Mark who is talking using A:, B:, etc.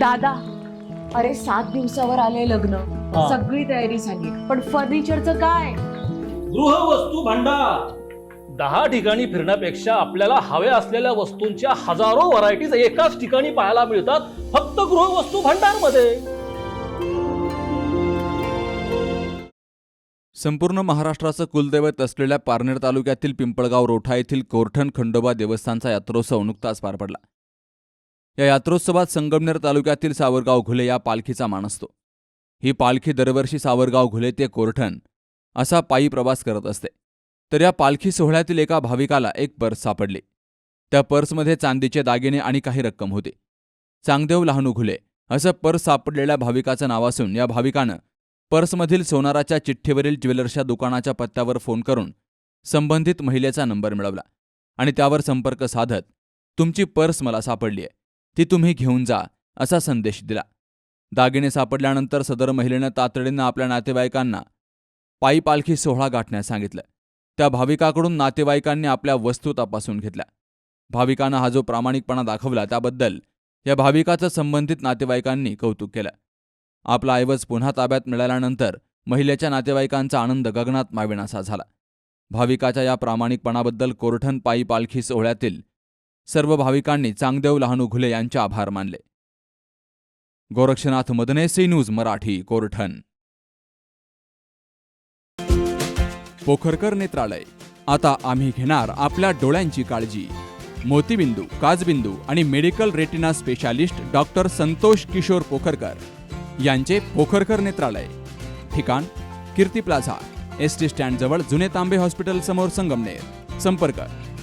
A: दादा अरे सात दिवसावर आले लग्न.
B: हा.
A: सगळी तयारी झाली. पण फर्निचरचं काय?
B: गृहवस्तू भांडार. दहा ठिकाणी फिरण्यापेक्षा आपल्याला हव्या असलेल्या वस्तूंच्या हजारो व्हरायटीज एकाच ठिकाणी पाहायला मिळतात फक्त गृहवस्तू भांडारमध्ये
C: संपूर्ण महाराष्ट्राचं कुलदैवत असलेल्या पारनेर तालुक्यातील पिंपळगाव रोठा येथील कोरठण खंडोबा देवस्थानचा यात्रोत्सव नुकताच पार पडला. या यात्रोत्सवात संगमनेर तालुक्यातील सावरगाव घुले या पालखीचा मान असतो. ही पालखी दरवर्षी सावरगाव घुले ते कोरठण असा पायी प्रवास करत असते. तर या पालखी सोहळ्यातील एका भाविकाला एक पर्स सापडली. त्या पर्समध्ये चांदीचे दागिने आणि काही रक्कम होती. चांगदेव लहानू घुले असं पर्स सापडलेल्या भाविकाचं नाव असून या भाविकानं पर्समधील सोनाराच्या चिठ्ठीवरील ज्वेलर्सच्या दुकानाच्या पत्त्यावर फोन करून संबंधित महिलेचा नंबर मिळवला आणि त्यावर संपर्क साधत तुमची पर्स मला सापडली आहे ती तुम्ही घेऊन जा असा संदेश दिला. दागिने सापडल्यानंतर सदर महिलेनं तातडीनं आपल्या नातेवाईकांना पायी पालखी सोहळा गाठण्यास सांगितलं. त्या भाविकाकडून नातेवाईकांनी आपल्या वस्तू तपासून घेतल्या. भाविकानं हा जो प्रामाणिकपणा दाखवला त्याबद्दल या भाविकाचं संबंधित नातेवाईकांनी कौतुक केलं. आपला ऐवज पुन्हा ताब्यात मिळाल्यानंतर महिलेच्या नातेवाईकांचा आनंद गगनात माविनासा झाला. भाविकाच्या या प्रामाणिकपणाबद्दल कोरठण पायी पालखी सोहळ्यातील सर्व भाविकांनी चांगदेव लहानू घुले यांचे आभार मानले. Gorakshnath Madane C news Marathi Korthan. Pokharkar नेत्रालय. आता आम्ही घेणार आपल्या डोळ्यांची काळजी. मोतीबिंदू काजबिंदू आणि medical retina specialist doctor Santosh Kishor Pokharkar यांचे पोखरकर नेत्रालय. ठिकाण कीर्ती प्लाझा एस टी स्टँडजवळ जुने तांबे हॉस्पिटल समोर संगमनेर. संपर्क